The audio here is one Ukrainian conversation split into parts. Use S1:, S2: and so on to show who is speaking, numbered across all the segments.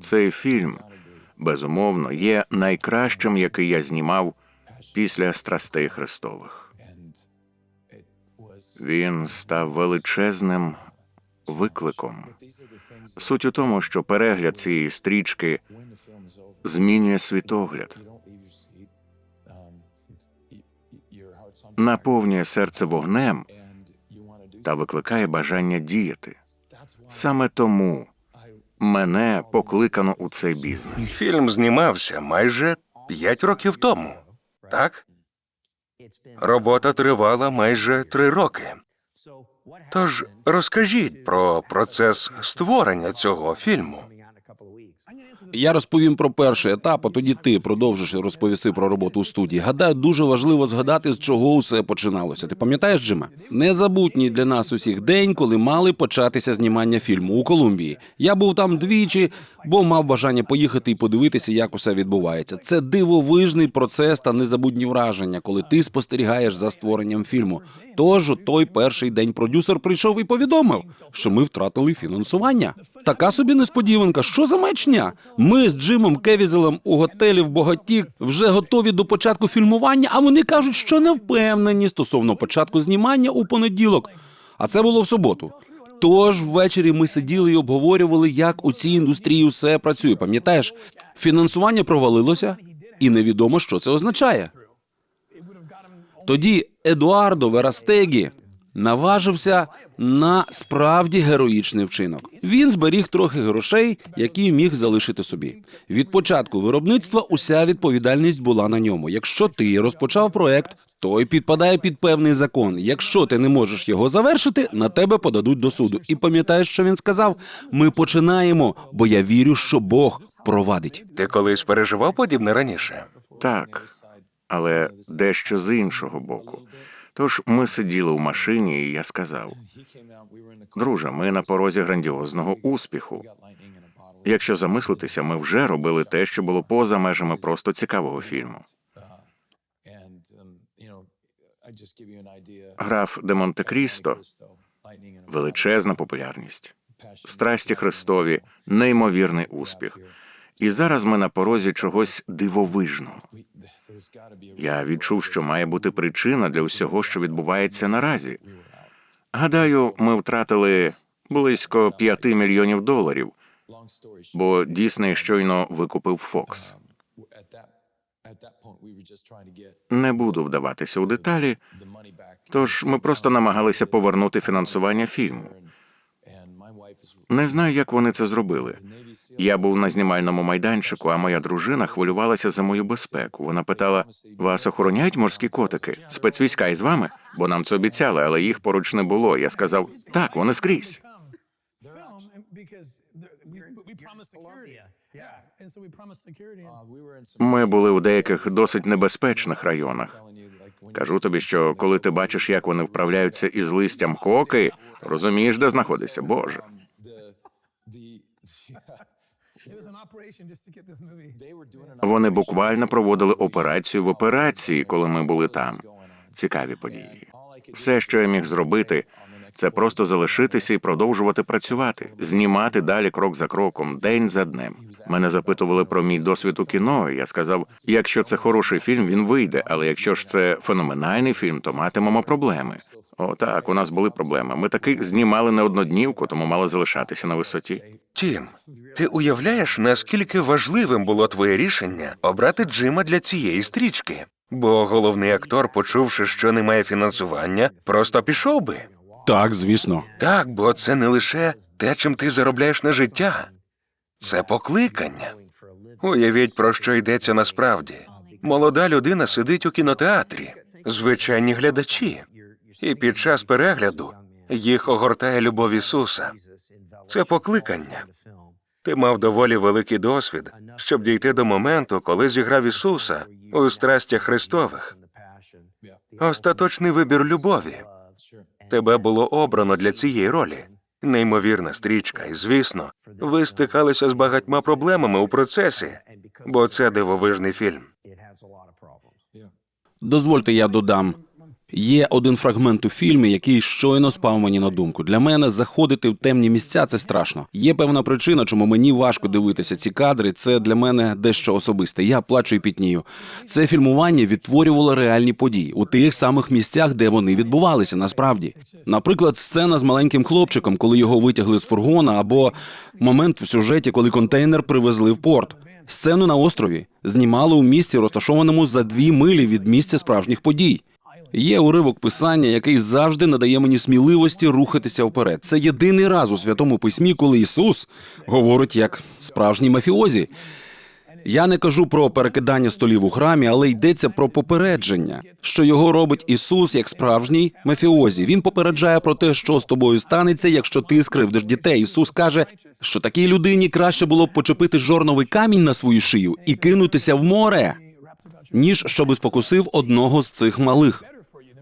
S1: Цей фільм, безумовно, є найкращим, який я знімав після страстей Христових. Він став величезним викликом. Суть у тому, що перегляд цієї стрічки змінює світогляд, наповнює серце вогнем та викликає бажання діяти. Саме тому мене покликано у цей бізнес.
S2: Фільм знімався майже п'ять років тому. Так? Робота тривала майже три роки. Тож розкажіть про процес створення цього фільму.
S3: Я розповім про перший етап, а тоді ти продовжиш розповісти про роботу у студії. Гадаю, дуже важливо згадати, з чого усе починалося. Ти пам'ятаєш, Джиме? Незабутній для нас усіх день, коли мали початися знімання фільму у Колумбії. Я був там двічі, бо мав бажання поїхати і подивитися, як усе відбувається. Це дивовижний процес та незабутні враження, коли ти спостерігаєш за створенням фільму. Тож у той перший день продюсер прийшов і повідомив, що ми втратили фінансування. Така собі несподіванка. Що за маячня? Ми з Джимом Кевізелем у готелі в Богатік вже готові до початку фільмування, а вони кажуть, що не впевнені стосовно початку знімання у понеділок. А це було в суботу. Тож ввечері ми сиділи і обговорювали, як у цій індустрії все працює. Пам'ятаєш, фінансування провалилося, і невідомо, що це означає. Тоді Едуардо Верастегі наважився на справді героїчний вчинок. Він зберіг трохи грошей, які міг залишити собі. Від початку виробництва уся відповідальність була на ньому. Якщо ти розпочав проект, той підпадає під певний закон. Якщо ти не можеш його завершити, на тебе подадуть до суду. І пам'ятаєш, що він сказав? Ми починаємо, бо я вірю, що Бог провадить.
S2: Ти колись переживав подібне раніше?
S1: Так, але дещо з іншого боку. Тож ми сиділи у машині, і я сказав: друже, ми на порозі грандіозного успіху. Якщо замислитися, ми вже робили те, що було поза межами просто цікавого фільму. Граф де Монте-Крісто величезна популярність, страсті Христові, неймовірний успіх. І зараз ми на порозі чогось дивовижного. Я відчув, що має бути причина для усього, що відбувається наразі. Гадаю, ми втратили близько п'яти мільйонів доларів, бо Дісней щойно викупив Фокс. Не буду вдаватися у деталі, тож ми просто намагалися повернути фінансування фільму. Не знаю, як вони це зробили. Я був на знімальному майданчику, а моя дружина хвилювалася за мою безпеку. Вона питала: вас охороняють морські котики? Спецвійська із вами? Бо нам це обіцяли, але їх поруч не було. Я сказав: так, вони скрізь. Ми були у деяких досить небезпечних районах. Кажу тобі, що коли ти бачиш, як вони вправляються із листям коки, розумієш, де знаходишся, Боже. Вони буквально проводили операцію в операції, коли ми були там. Цікаві події. Все, що я міг зробити, це просто залишитися і продовжувати працювати, знімати далі крок за кроком, день за днем. Мене запитували про мій досвід у кіно. і Я сказав: якщо це хороший фільм, він вийде. Але якщо ж це феноменальний фільм, то матимемо проблеми. О, так, у нас були проблеми. Ми таки знімали не одноднівку, тому мали залишатися на висоті.
S2: Тім, ти уявляєш, наскільки важливим було твоє рішення обрати Джима для цієї стрічки? Бо головний актор, почувши, що немає фінансування, просто пішов би.
S3: Так, звісно.
S2: Так, бо це не лише те, чим ти заробляєш на життя, це покликання. Уявіть, про що йдеться насправді. Молода людина сидить у кінотеатрі, звичайні глядачі, і під час перегляду їх огортає любов Ісуса. Це покликання. Ти мав доволі великий досвід, щоб дійти до моменту, коли зіграв Ісуса у страстях Христових. Остаточний вибір любові. Тебе було обрано для цієї ролі. Неймовірна стрічка, і звісно, ви стикалися з багатьма проблемами у процесі, бо це дивовижний фільм.
S3: Дозвольте, я додам. Є один фрагмент у фільмі, який щойно спав мені на думку. Для мене заходити в темні місця це страшно. Є певна причина, чому мені важко дивитися ці кадри. Це для мене дещо особисте. Я плачу і пітнію. Це фільмування відтворювало реальні події у тих самих місцях, де вони відбувалися. Насправді, наприклад, сцена з маленьким хлопчиком, коли його витягли з фургона, або момент в сюжеті, коли контейнер привезли в порт. Сцену на острові знімали у місці, розташованому за дві милі від місця справжніх подій. Є уривок писання, який завжди надає мені сміливості рухатися вперед. Це єдиний раз у святому письмі, коли Ісус говорить як справжній мафіозі. Я не кажу про перекидання столів у храмі, але йдеться про попередження, що його робить Ісус як справжній мафіозі. Він попереджає про те, що з тобою станеться, якщо ти скривдиш дітей. Ісус каже, що такій людині краще було б почепити жорновий камінь на свою шию і кинутися в море, ніж щоби спокусив одного з цих малих.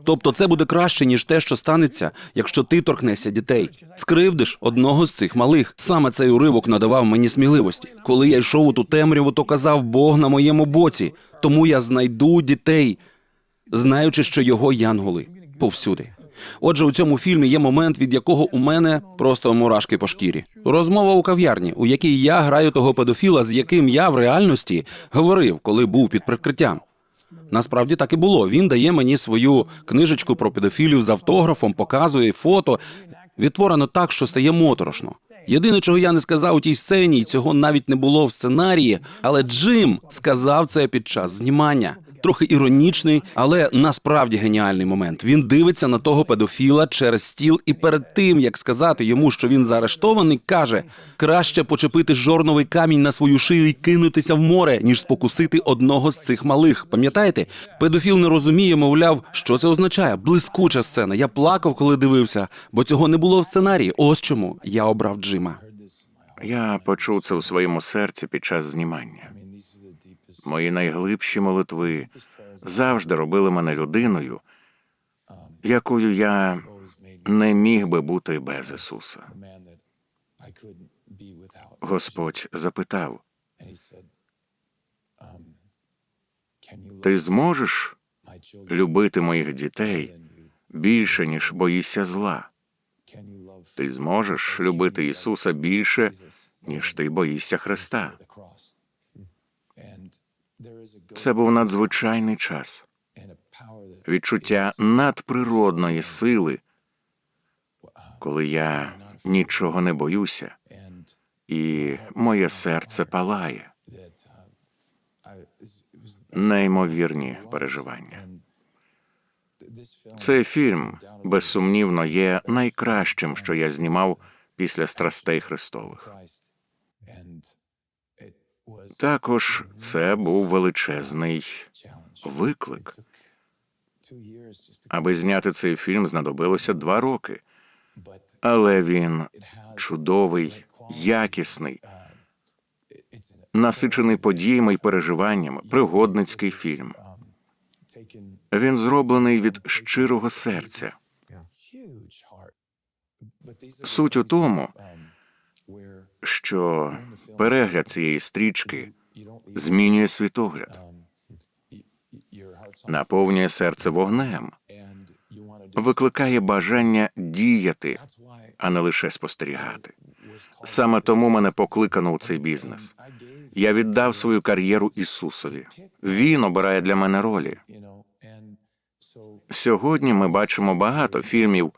S3: Тобто це буде краще, ніж те, що станеться, якщо ти торкнешся дітей. Скривдиш одного з цих малих. Саме цей уривок надавав мені сміливості. Коли я йшов у ту темряву, то казав Бог на моєму боці. Тому я знайду дітей, знаючи, що його янголи повсюди. Отже, у цьому фільмі є момент, від якого у мене просто мурашки по шкірі. Розмова у кав'ярні, у якій я граю того педофіла, з яким я в реальності говорив, коли був під прикриттям. Насправді так і було. Він дає мені свою книжечку про педофілів з автографом, показує фото. Відтворено так, що стає моторошно. Єдине, чого я не сказав у тій сцені, і цього навіть не було в сценарії, але Джим сказав це під час знімання. Трохи іронічний, але насправді геніальний момент. Він дивиться на того педофіла через стіл, і перед тим як сказати йому, що він заарештований, каже: краще почепити жорновий камінь на свою шию і кинутися в море, ніж спокусити одного з цих малих. Пам'ятаєте? Педофіл не розуміє, мовляв, що це означає. Блискуча сцена. Я плакав, коли дивився, бо цього не було в сценарії. Ось чому я обрав Джима.
S1: Я почув це у своєму серці під час знімання. Мої найглибші молитви завжди робили мене людиною, якою я не міг би бути без Ісуса. Господь запитав: Ти зможеш любити моїх дітей більше, ніж боїшся зла? Ти зможеш любити Ісуса більше, ніж ти боїшся Христа. Це був надзвичайний час. Відчуття надприродної сили, коли я нічого не боюся, і моє серце палає. Неймовірні переживання. Цей фільм, безсумнівно, є найкращим, що я знімав після страстей Христових. Також це був величезний виклик. Аби зняти цей фільм, знадобилося два роки, але він чудовий, якісний, насичений подіями і переживаннями, пригодницький фільм. Він зроблений від щирого серця. Суть у тому, що перегляд цієї стрічки змінює світогляд, наповнює серце вогнем, викликає бажання діяти, а не лише спостерігати. Саме тому мене покликано у цей бізнес. Я віддав свою кар'єру Ісусові. Він обирає для мене ролі. Сьогодні ми бачимо багато фільмів,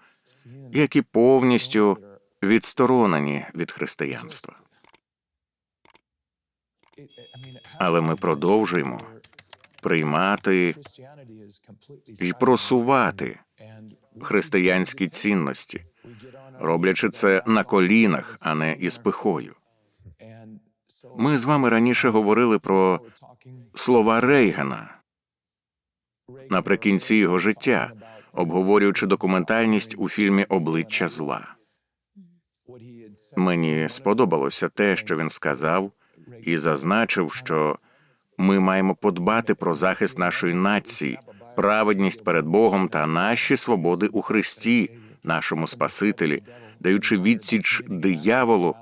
S1: які повністю відсторонені від християнства. Але ми продовжуємо приймати і просувати християнські цінності, роблячи це на колінах, а не із пихою. Ми з вами раніше говорили про слова Рейгана наприкінці його життя, обговорюючи документальність у фільмі Обличчя зла. Мені сподобалося те, що він сказав, і зазначив, що ми маємо подбати про захист нашої нації, праведність перед Богом та наші свободи у Христі, нашому Спасителі, даючи відсіч дияволу,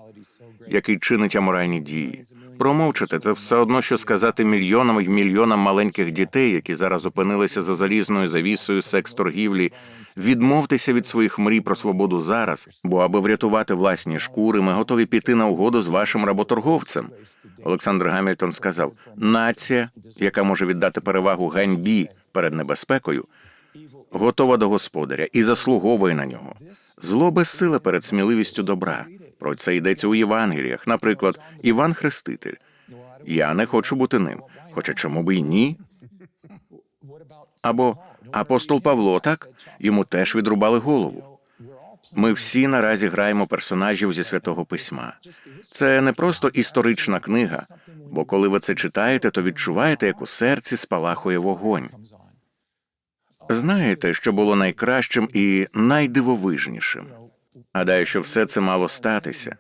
S1: який чинить аморальні дії. Промовчати це все одно, що сказати мільйонам і мільйонам маленьких дітей, які зараз опинилися за залізною завісою секс-торгівлі. Відмовтеся від своїх мрій про свободу зараз, бо аби врятувати власні шкури, ми готові піти на угоду з вашим работорговцем. Олександр Гамільтон сказав: нація, яка може віддати перевагу ганьбі перед небезпекою, готова до господаря і заслуговує на нього. Зло безсиле перед сміливістю добра. Про це йдеться у Євангеліях. Наприклад, Іван Хреститель. Я не хочу бути ним. Хоча чому б і ні? Або апостол Павло, так йому теж відрубали голову. Ми всі наразі граємо персонажів зі святого письма. Це не просто історична книга, бо коли ви це читаєте, то відчуваєте, як у серці спалахує вогонь. Знаєте, що було найкращим і найдивовижнішим? Гадаю, що все це мало статися.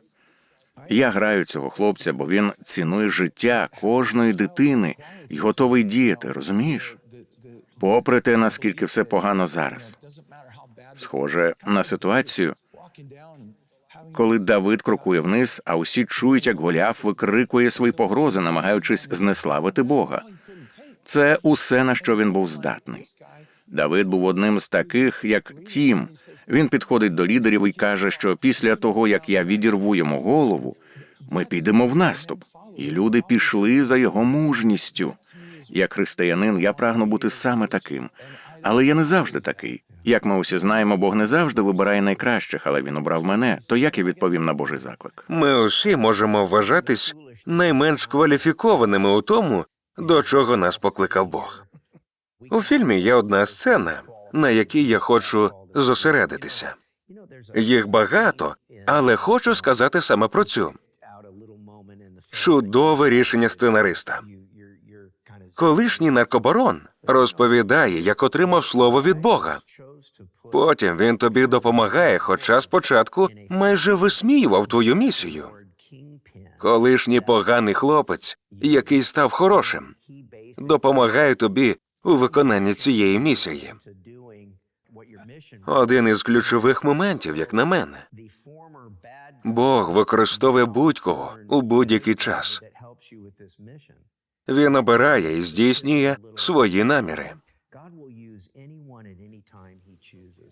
S1: Я граю цього хлопця, бо він цінує життя кожної дитини і готовий діяти, розумієш? Попри те, наскільки все погано зараз. Схоже на ситуацію, коли Давид крокує вниз, а усі чують, як Голіаф викрикує свої погрози, намагаючись знеславити Бога. Це усе на що він був здатний. Давид був одним з таких, як Тім. Він підходить до лідерів і каже, що після того, як я відірву йому голову, ми підемо в наступ. І люди пішли за його мужністю. Як християнин, я прагну бути саме таким. Але я не завжди такий. Як ми усі знаємо, Бог не завжди вибирає найкращих, але він обрав мене. То як я відповім на Божий заклик?
S2: Ми усі можемо вважатись найменш кваліфікованими у тому, до чого нас покликав Бог. У фільмі є одна сцена, на якій я хочу зосередитися. Їх багато, але хочу сказати саме про цю чудове рішення сценариста. Колишній наркобарон розповідає, як отримав слово від Бога. Потім він тобі допомагає, хоча спочатку майже висміював твою місію. Колишній поганий хлопець, який став хорошим, допомагає тобі у виконанні цієї місії. Один із ключових моментів, як на мене, Бог використовує будь-кого у будь-який час. Він обирає і здійснює свої наміри.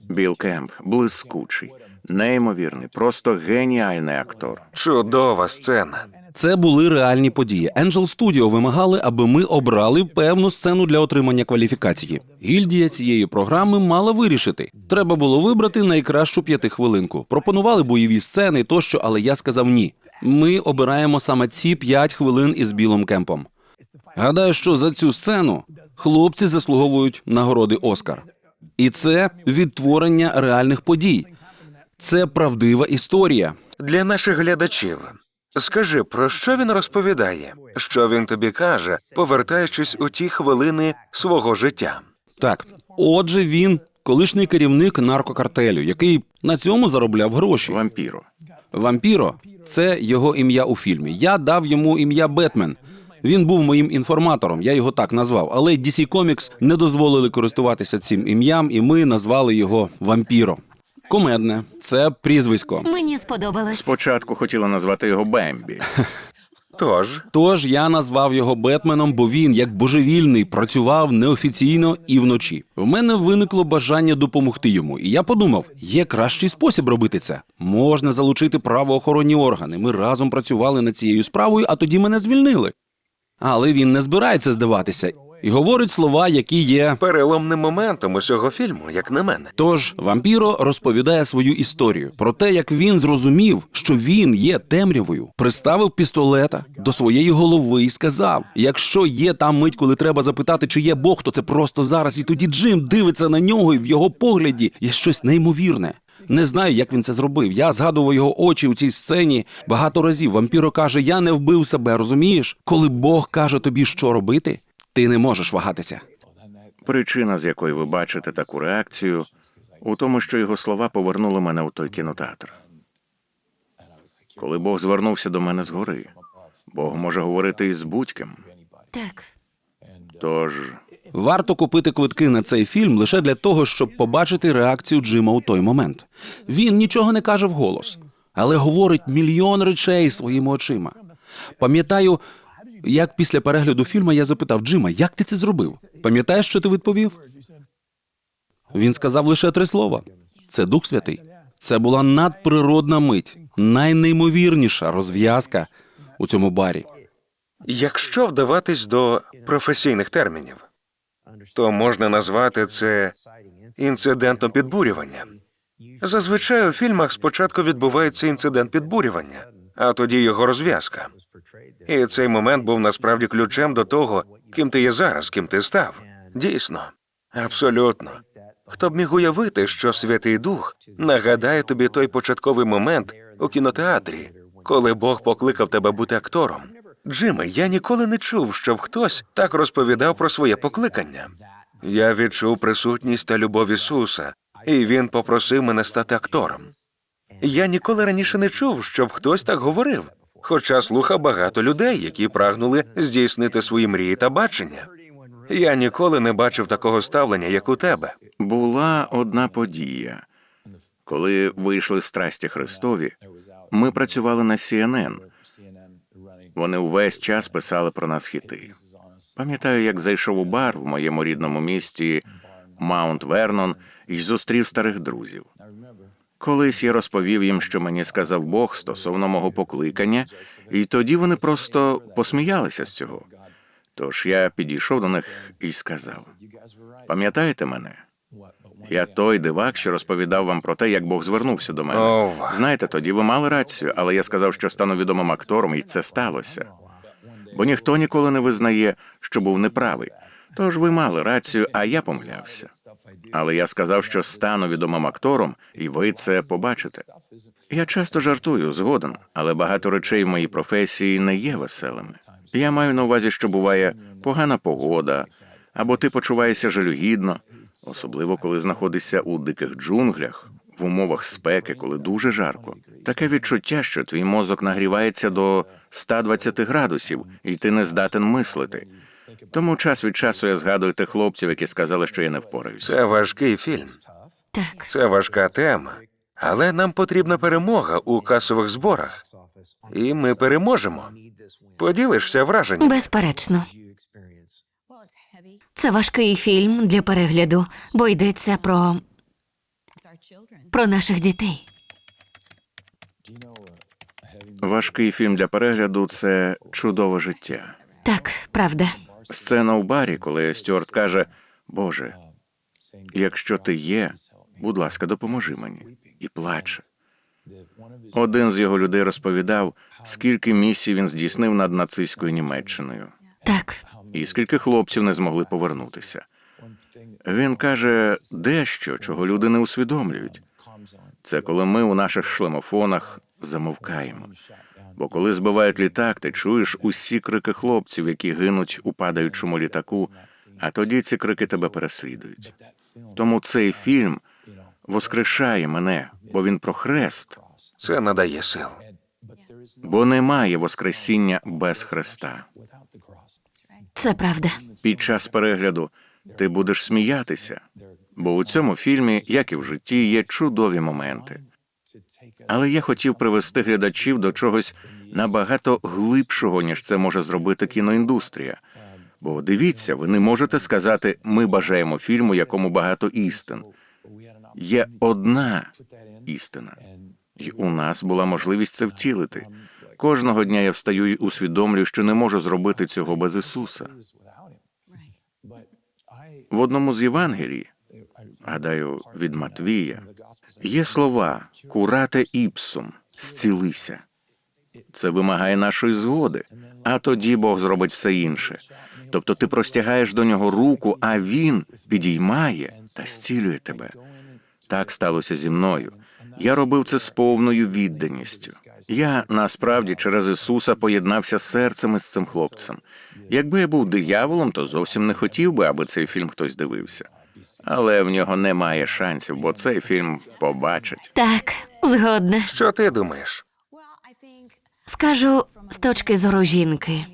S1: Біл Кемп блискучий, неймовірний, просто геніальний актор.
S2: Чудова сцена.
S3: Це були реальні події. Angel Studio вимагали, аби ми обрали певну сцену для отримання кваліфікації. Гільдія цієї програми мала вирішити. Треба було вибрати найкращу п'ятихвилинку. Пропонували бойові сцени тощо, але я сказав ні. Ми обираємо саме ці п'ять хвилин із білим кемпом. Гадаю, що за цю сцену хлопці заслуговують нагороди Оскар. І це відтворення реальних подій. Це правдива історія.
S2: Для наших глядачів. Скажи, про що він розповідає? Що він тобі каже, повертаючись у ті хвилини свого життя?
S3: Так, отже, він колишній керівник наркокартелю, який на цьому заробляв гроші.
S1: Вампіро.
S3: Вампіро це його ім'я у фільмі. Я дав йому ім'я Бетмен. Він був моїм інформатором, я його так назвав. Але DC Comics не дозволили користуватися цим ім'ям, і ми назвали його Вампіро. Комедне, це прізвисько.
S4: Мені сподобалось.
S1: Спочатку хотіла назвати його Бембі.
S2: Тож,
S3: Тож я назвав його Бетменом, бо він, як божевільний, працював неофіційно і вночі. В мене виникло бажання допомогти йому, і я подумав: є кращий спосіб робити це. Можна залучити правоохоронні органи. Ми разом працювали над цією справою, а тоді мене звільнили. Але він не збирається здаватися і говорить слова, які є.
S2: переломним моментом усього фільму, як на мене.
S3: Тож вампіро розповідає свою історію про те, як він зрозумів, що він є темрявою, приставив пістолета до своєї голови і сказав: якщо є там мить, коли треба запитати, чи є Бог, то це просто зараз. І тоді Джим дивиться на нього, і в його погляді є щось неймовірне. Не знаю, як він це зробив. Я згадував його очі у цій сцені багато разів. Вампіро каже: Я не вбив себе, розумієш? Коли Бог каже тобі, що робити, ти не можеш вагатися.
S1: Причина, з якої ви бачите таку реакцію, у тому, що його слова повернули мене у той кінотеатр. Коли Бог звернувся до мене згори, Бог може говорити із будь-ким.
S4: Так.
S1: Тож
S3: Варто купити квитки на цей фільм лише для того, щоб побачити реакцію Джима у той момент. Він нічого не каже вголос, але говорить мільйон речей своїми очима. Пам'ятаю, як після перегляду фільму я запитав Джима, як ти це зробив? Пам'ятаєш, що ти відповів? Він сказав лише три слова: це Дух Святий. Це була надприродна мить, найнеймовірніша розв'язка у цьому барі.
S2: Якщо вдаватись до професійних термінів, то можна назвати це інцидентом підбурювання. Зазвичай у фільмах спочатку відбувається інцидент підбурювання, а тоді його розв'язка. І цей момент був насправді ключем до того, ким ти є зараз, ким ти став. Дійсно, абсолютно. Хто б міг уявити, що Святий Дух нагадає тобі той початковий момент у кінотеатрі, коли Бог покликав тебе бути актором. Джиме, я ніколи не чув, щоб хтось так розповідав про своє покликання. Я відчув присутність та любов Ісуса, і Він попросив мене стати актором. Я ніколи раніше не чув, щоб хтось так говорив, хоча слухав багато людей, які прагнули здійснити свої мрії та бачення. Я ніколи не бачив такого ставлення, як у тебе.
S1: Була одна подія. Коли вийшли страсті Христові, ми працювали на CNN. Вони увесь час писали про нас хіти. Пам'ятаю, як зайшов у бар в моєму рідному місті Маунт Вернон і зустрів старих друзів. Колись я розповів їм, що мені сказав Бог стосовно мого покликання, і тоді вони просто посміялися з цього. Тож я підійшов до них і сказав: пам'ятаєте мене? Я той дивак, що розповідав вам про те, як Бог звернувся до мене. Знаєте, тоді ви мали рацію, але я сказав, що стану відомим актором, і це сталося. Бо ніхто ніколи не визнає, що був неправий. Тож ви мали рацію, а я помилявся. Але я сказав, що стану відомим актором, і ви це побачите. Я часто жартую згоден, але багато речей в моїй професії не є веселими. Я маю на увазі, що буває погана погода, або ти почуваєшся жалюгідно, особливо коли знаходишся у диких джунглях, в умовах спеки, коли дуже жарко. Таке відчуття, що твій мозок нагрівається до 120 градусів, і ти не здатен мислити. Тому час від часу я згадую тих хлопців, які сказали, що я не впораюся.
S2: Це важкий фільм,
S4: Так,
S2: це важка тема. Але нам потрібна перемога у касових зборах. І ми переможемо. Поділишся враженням.
S4: безперечно. Це важкий фільм для перегляду, бо йдеться про, про наших дітей.
S1: Важкий фільм для перегляду це чудове життя.
S4: Так, правда.
S1: Сцена у барі, коли Стюарт каже: Боже, якщо ти є, будь ласка, допоможи мені, і плаче. Один з його людей розповідав, скільки місій він здійснив над нацистською Німеччиною,
S4: Так,
S1: і скільки хлопців не змогли повернутися. Він каже дещо, чого люди не усвідомлюють. Це коли ми у наших шлемофонах замовкаємо. Бо коли збивають літак, ти чуєш усі крики хлопців, які гинуть у падаючому літаку, а тоді ці крики тебе переслідують. Тому цей фільм воскрешає мене, бо він про хрест,
S2: Це надає сил.
S1: бо немає воскресіння без хреста.
S4: це правда.
S1: Під час перегляду ти будеш сміятися, бо у цьому фільмі, як і в житті, є чудові моменти. Але я хотів привести глядачів до чогось набагато глибшого, ніж це може зробити кіноіндустрія. Бо дивіться, ви не можете сказати, ми бажаємо фільму, якому багато істин. Є одна істина, і у нас була можливість це втілити. Кожного дня я встаю і усвідомлюю, що не можу зробити цього без Ісуса. В одному з Євангелій, гадаю, від Матвія, є слова курате іпсум зцілися. Це вимагає нашої згоди, а тоді Бог зробить все інше. Тобто ти простягаєш до нього руку, а він підіймає та зцілює тебе. Так сталося зі мною. Я робив це з повною відданістю. Я насправді через Ісуса поєднався серцем із цим хлопцем. Якби я був дияволом, то зовсім не хотів би, аби цей фільм хтось дивився. Але в нього немає шансів, бо цей фільм побачать.
S4: Так, згодна.
S2: Що ти думаєш?
S4: Скажу з точки зору жінки.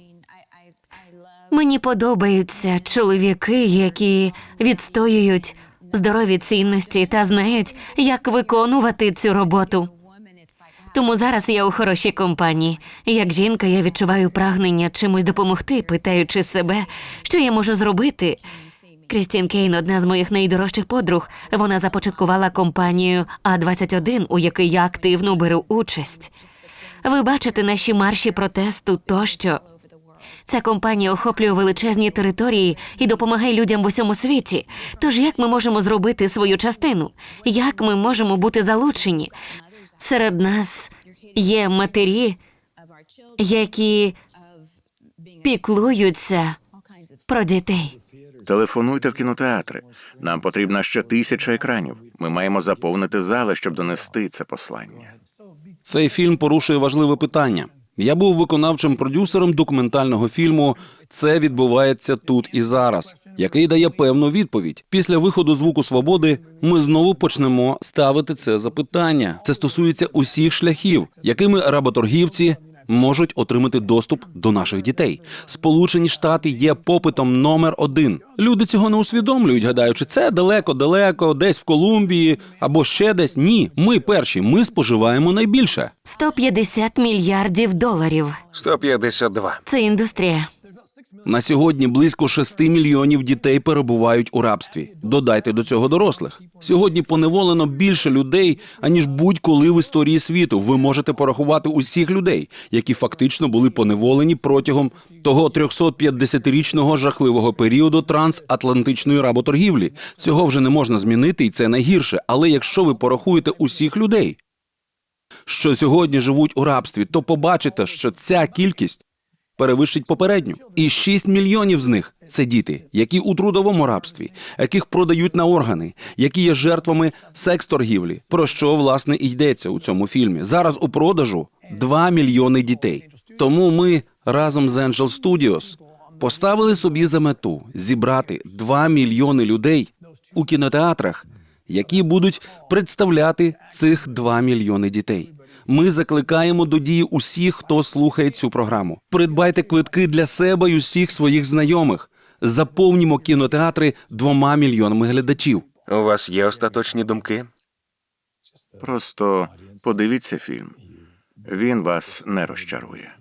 S4: Мені подобаються чоловіки, які відстоюють здорові цінності та знають, як виконувати цю роботу. Тому зараз я у хорошій компанії. Як жінка, я відчуваю прагнення чимось допомогти, питаючи себе, що я можу зробити. Крістін Кейн, одна з моїх найдорожчих подруг. Вона започаткувала компанію А21, у якій я активно беру участь. Ви бачите наші марші протесту тощо. Ця компанія охоплює величезні території і допомагає людям в усьому світі. Тож як ми можемо зробити свою частину? Як ми можемо бути залучені? Серед нас є матері, які піклуються про дітей.
S1: Телефонуйте в кінотеатри. Нам потрібна ще тисяча екранів. Ми маємо заповнити зали, щоб донести це послання.
S3: Цей фільм порушує важливе питання. Я був виконавчим продюсером документального фільму Це відбувається тут і зараз, який дає певну відповідь. Після виходу звуку свободи ми знову почнемо ставити це запитання. Це стосується усіх шляхів, якими работоргівці можуть отримати доступ до наших дітей. Сполучені Штати є попитом номер один. Люди цього не усвідомлюють, гадаючи, це далеко-далеко, десь в Колумбії або ще десь. Ні, ми перші. Ми споживаємо найбільше.
S4: 150 мільярдів доларів.
S2: 152.
S4: Це індустрія.
S3: На сьогодні близько 6 мільйонів дітей перебувають у рабстві. Додайте до цього дорослих. Сьогодні поневолено більше людей, аніж будь-коли в історії світу. Ви можете порахувати усіх людей, які фактично були поневолені протягом того 350-річного жахливого періоду трансатлантичної работоргівлі. Цього вже не можна змінити, і це найгірше. Але якщо ви порахуєте усіх людей, що сьогодні живуть у рабстві, то побачите, що ця кількість перевищить попередню. І 6 мільйонів з них це діти, які у трудовому рабстві, яких продають на органи, які є жертвами секс-торгівлі. Про що власне і йдеться у цьому фільмі? Зараз у продажу 2 мільйони дітей. Тому ми разом з Angel Studios поставили собі за мету зібрати 2 мільйони людей у кінотеатрах, які будуть представляти цих 2 мільйони дітей. Ми закликаємо до дії усіх, хто слухає цю програму. Придбайте квитки для себе і усіх своїх знайомих. Заповнімо кінотеатри двома мільйонами глядачів.
S2: У вас є остаточні думки?
S1: Просто подивіться фільм. Він вас не розчарує.